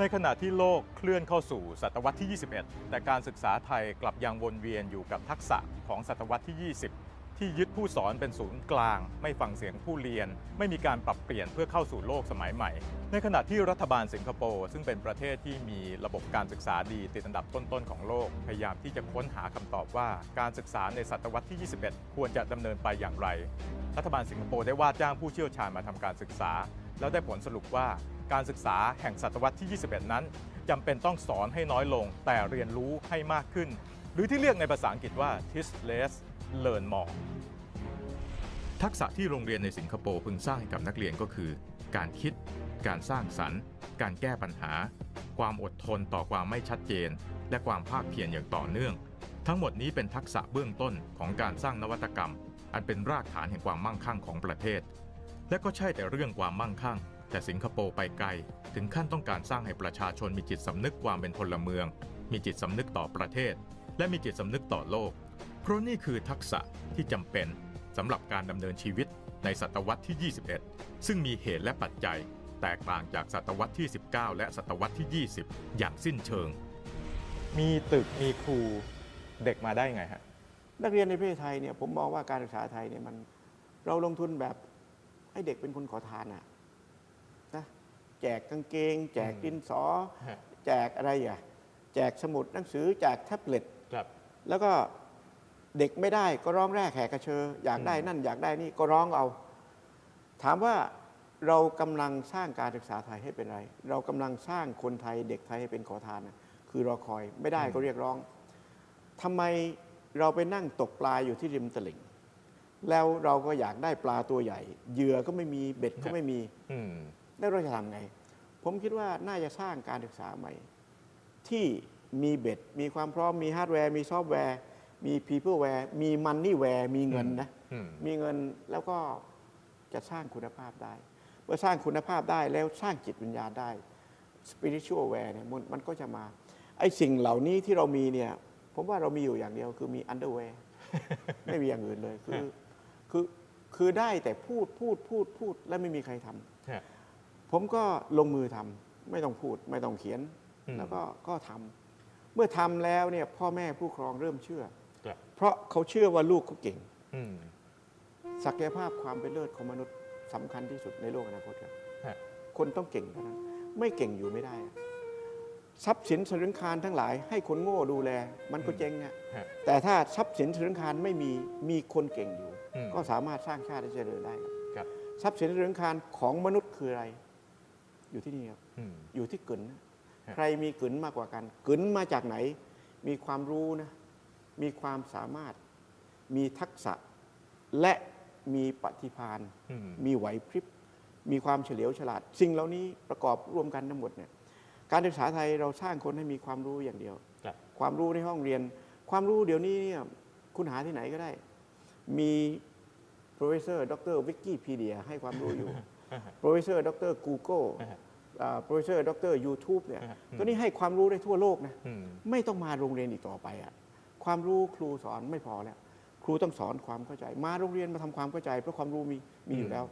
ในขณะที่โลกเคลื่อนเข้าสู่ศตวรรษที่ 21 แต่การศึกษาไทยกลับยังวนเวียนอยู่กับทักษะของศตวรรษที่ 20 ที่ยึดผู้สอนเป็นศูนย์กลาง ไม่ฟังเสียงผู้เรียน ไม่มีการปรับเปลี่ยนเพื่อเข้าสู่โลกสมัยใหม่ ในขณะที่รัฐบาลสิงคโปร์ซึ่งเป็นประเทศที่มีระบบการศึกษาดีติดอันดับต้นๆของโลก พยายามที่จะค้นหาคำตอบว่า การศึกษาในศตวรรษที่ 21 ควรจะดำเนินไปอย่างไร รัฐบาลสิงคโปร์ได้ว่าจ้างผู้เชี่ยวชาญมาทำการศึกษา แล้วได้ผลสรุปว่า การศึกษาแห่งศตวรรษที่ 21 นั้นจำเป็นต้องสอนให้น้อยลง แต่เรียนรู้ให้มากขึ้น หรือที่เรียกในภาษาอังกฤษว่า teach less learn more ทักษะที่โรงเรียนในสิงคโปร์พึงสร้างให้กับนักเรียนก็คือ การคิด การสร้างสรรค์ การแก้ปัญหา ความอดทนต่อความไม่ชัดเจน และความภาคเพียรอย่างต่อเนื่อง ทั้งหมดนี้เป็นทักษะเบื้องต้นของการสร้างนวัตกรรม อันเป็นรากฐานแห่งความมั่งคั่งของประเทศ และก็ใช่แต่เรื่องความมั่งคั่ง แต่สิงคโปร์ไปไกล ถึงขั้นต้องการสร้างให้ประชาชนมีจิตสำนึกความเป็นพลเมือง มีจิตสำนึกต่อประเทศ และมีจิตสำนึกต่อโลก เพราะนี่คือทักษะที่จำเป็นสำหรับการดำเนินชีวิตในศตวรรษที่ 21 ซึ่งมีเหตุและปัจจัย แตกต่างจากศตวรรษที่ 19 และศตวรรษที่ 20 อย่างสิ้นเชิง มีตึกมีครูเด็กมาได้ไงฮะนักเรียนในประเทศไทยเนี่ยผมมองว่าการศึกษาไทยเนี่ยมันเราลงทุนแบบให้เด็กเป็นคนขอทานอะนะ แจกกางเกง แจกดินสอ ฮะ แจกอะไรอะแจกสมุดหนังสือแจกแท็บเล็ต ครับ แล้วก็เด็กไม่ได้ก็ร้องแรกแหกกระเชออยากได้อืม นั่นอยากได้นี่ก็ร้องเอา ถามว่าเรากำลังสร้างการศึกษาไทยให้เป็นไร เรากำลังสร้างคนไทยเด็กไทยให้เป็นขอทานนะคือรอคอยไม่ได้ก็เรียกร้องทำไมเราไปนั่งตกปลาอยู่ที่ริมตลิ่ง แล้วเราก็อยากได้ปลาตัวใหญ่เหยื่อก็ไม่มีเบ็ดก็ไม่มี อืม แล้วเราจะทำไง ผมคิดว่าน่าจะสร้างการศึกษาใหม่ ที่มีเบ็ด มีความพร้อม มีฮาร์ดแวร์ มีซอฟต์แวร์ มี people แวร์ มีมันนี่แวร์ มีเงินนะอืมมีเงินแล้วก็จะสร้างคุณภาพได้ เมื่อสร้างคุณภาพได้แล้วสร้างจิตวิญญาณได้ spiritual aware เนี่ยมันมันก็จะมา ไอ้สิ่งเหล่านี้ที่เรามีเนี่ย ผมว่าเรามีอยู่อย่างเดียวคือมี underwear ไม่มีอย่างอื่นเลย คือ คือ คือได้แต่พูด พูด พูด พูด และไม่มีใครทำฮะ ผมก็ลงมือทำไม่ต้องพูดไม่ต้องเขียนอืมแล้วก็ก็ทำเมื่อทำแล้วเนี่ยพ่อแม่ผู้ปกครองเริ่มเชื่อครับเพราะเขาเชื่อว่าลูกเขาเก่งอืมศักยภาพความเป็นเลิศของมนุษย์สำคัญที่สุดในโลกอนาคตครับฮะคนต้องเก่งเท่านั้นไม่เก่งอยู่ไม่ได้อะทรัพย์สินสรึงคารทั้งหลาย ให้คนโง่ดูแล มันก็เจ๊งอะฮะแต่ถ้าทรัพย์สินสรึงคารไม่มีมีคนเก่งอยู่อืมก็สามารถสร้างชาติให้เจริญได้ครับครับทรัพย์สินสรึงคารของมนุษย์คืออะไร อยู่ที่นี่ครับอืม อยู่ที่กึนนะฮะ ใครมีกึนมากกว่ากันกึนมาจากไหน มีความรู้นะ มีความสามารถ มีทักษะ และมีปฏิภาณ อืม มีไหวพริบ มีความเฉลียวฉลาด สิ่งเหล่านี้ประกอบรวมกันทั้งหมดเนี่ย การศึกษาไทยเราสร้างคนให้มีความรู้อย่างเดียว ครับ ความรู้ในห้องเรียน ความรู้เดี๋ยวนี้เนี่ยคุณหาที่ไหนก็ได้ มี professor ดรวิกกี้พีเดียให้ความรู้อยู่ professor ดร Google อ่าฮะ อ่า professor ดร YouTube เนี่ยอ่าฮะอืมตัวนี้ให้ความรู้ได้ทั่วโลกนะอืมไม่ต้องมาโรงเรียนอีกต่อไปอะความรู้ครูสอนไม่พอแล้ว ครูต้องสอนความเข้าใจ มาโรงเรียนมาทำความเข้าใจ เพราะความรู้มีมีอยู่แล้ว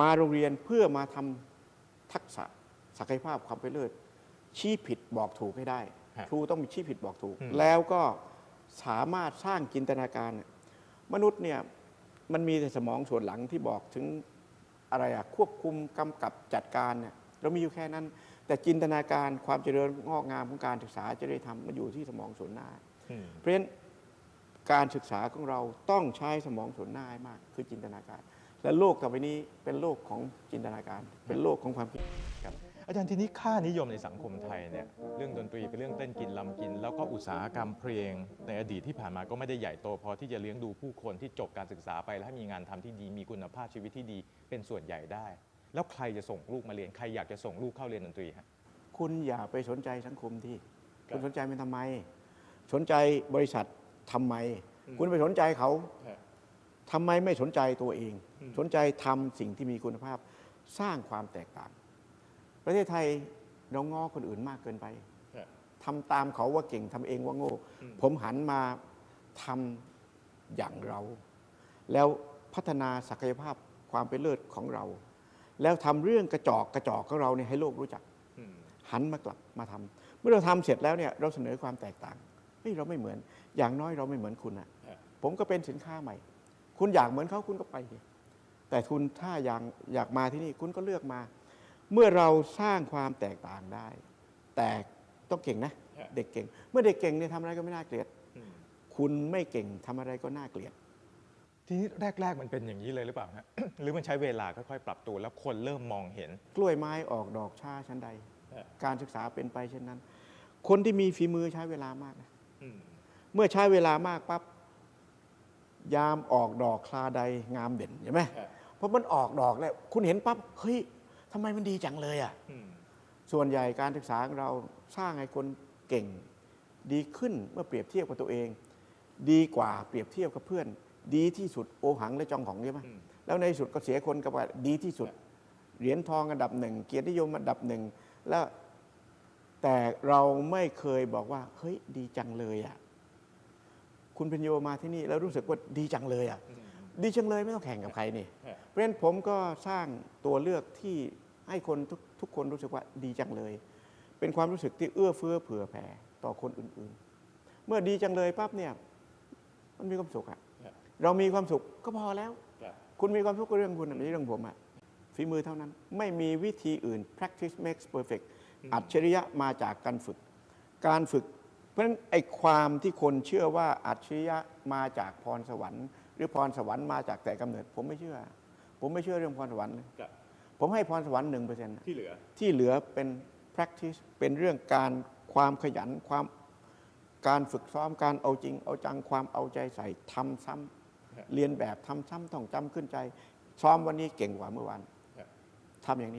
มาโรงเรียนเพื่อมาทำทักษะศักยภาพความเป็นเลิศชี้ผิดบอกถูกให้ได้ฮะครูต้องมีชี้ผิดบอกถูกอืมแล้วก็สามารถสร้างจินตนาการเนี่ยมนุษย์เนี่ยมันมีแต่สมองส่วนหลังที่บอกถึงอะไรอะควบคุมกำกับจัดการเนี่ย เรามีอยู่แค่นั้น แต่จินตนาการความเจริญงอกงามของการศึกษาจะได้ทำมันอยู่ที่สมองส่วนหน้าอืมเพราะฉะนั้นการศึกษาของเราต้องใช้สมองส่วนหน้าให้มาก คือจินตนาการ และโลกต่อไปนี้เป็นโลกของจินตนาการ เป็นโลกของความคิดครับอาจารย์ทีนี้ค่านิยมในสังคมไทยเนี่ยเรื่องดนตรีเป็นเรื่องเต้นกินลำกิน แล้วก็อุตสาหกรรมเพลง ในอดีตที่ผ่านมาก็ไม่ได้ใหญ่โตพอที่จะเลี้ยงดูผู้คนที่จบการศึกษาไป แล้วให้มีงานทำที่ดีมีคุณภาพชีวิตที่ดีเป็นส่วนใหญ่ได้ แล้วใครจะส่งลูกมาเรียน ใครอยากจะส่งลูกเข้าเรียนดนตรีฮะ คุณอย่าไปสนใจสังคมที่ ครับคุณสนใจมันทำไม สนใจบริษัททำไม อืม คุณไปสนใจเขาทำไมไม่สนใจตัวเองอืมสนใจทำสิ่งที่มีคุณภาพสร้างความแตกต่าง ประเทศไทยเราง้อคนอื่นมากเกินไปทำตามเขาว่าเก่งทำเองว่าโง่ อืม ผมหันมาทำอย่างเรา แล้วพัฒนาศักยภาพความเป็นเลิศของเรา แล้วทำเรื่องกระจอกกระจอกของเราเนี่ยให้โลกรู้จักอืมหันมากลับมาทำเมื่อเราทำเสร็จแล้วเนี่ยเราเสนอความแตกต่างเฮ้ยเราไม่เหมือน อย่างน้อยเราไม่เหมือนคุณอะฮะผมก็เป็นสินค้าใหม่ คุณอยากเหมือนเขาคุณก็ไปดิแต่คุณถ้าอยากอยากมาที่นี่คุณก็เลือกมา เมื่อเราสร้างความแตกต่างได้ แต่ต้องเก่งนะฮะเด็กเก่ง เมื่อเด็กเก่งเนี่ยทำอะไรก็ไม่น่าเกลียดอืมคุณไม่เก่งทำอะไรก็น่าเกลียด ทีนี้แรก ๆ มันเป็นอย่างนี้เลยหรือเปล่าฮะ หรือมันใช้เวลาค่อยๆปรับตัว แล้วคนเริ่มมองเห็น กล้วยไม้ออกดอกช้าชั้นใดฮะการศึกษาเป็นไปเช่นนั้น คนที่มีฝีมือใช้เวลามากนะอืมเมื่อใช้เวลามากปั๊บยามออกดอกคลาใดงามเด่นใช่ไหมฮะเพราะมันออกดอกแล้วคุณเห็นปั๊บเฮ้ยทำไมมันดีจังเลยอะ อืมส่วนใหญ่การศึกษาของเราสร้างให้คนเก่ง ดีขึ้นเมื่อเปรียบเทียบกับตัวเอง ดีกว่าเปรียบเทียบกับเพื่อน ดีที่สุดโอหังและจองของใช่ไหมอืมแล้วในที่สุดก็เสียคนกับว่าดีที่สุด เหรียญทองอันดับหนึ่งเกียรตินิยมอันดับหนึ่งแล้วแต่เราไม่เคยบอกว่า เฮ้ยดีจังเลยอะคุณเป็นโยมาที่นี่แล้วรู้สึกว่าดีจังเลยอะอืมดีจังเลยไม่ต้องแข่งกับใครนี่ฮะเพราะฉะนั้นผมก็สร้างตัวเลือกที่ให้คนทุกทุกคนรู้สึกว่าดีจังเลย เป็นความรู้สึกที่เอื้อเฟื้อเผื่อแผ่ต่อคนอื่น ๆ เมื่อดีจังเลยปั๊บเนี่ย มันมีความสุขอะฮะ เรามีความสุขก็พอแล้วครับคุณมีความสุขกับเรื่องคุณอะไม่ใช่เรื่องผมอะฝีมือเท่านั้น ไม่มีวิธีอื่น practice makes perfect อัจฉริยะมาจากการฝึก การฝึก เพราะฉะนั้นไอ้ความที่คนเชื่อว่าอัจฉริยะมาจากพรสวรรค์ หรือพรสวรรค์มาจากแต่กำเนิด ผมไม่เชื่อ ผมไม่เชื่อเรื่องพรสวรรค์เลยครับผมให้พรสวรรค์หนึ่งเปอร์เซ็นต์ที่เหลือที่เหลือเป็น practice เป็นเรื่องการความขยันความการฝึกซ้อมการเอาจริง เอาจังความเอาใจใส่ทำซ้ำครับ เรียนแบบทำซ้ำต้องจำขึ้นใจ ซ้อมวันนี้เก่งกว่าเมื่อวานครับทำอย่างนี้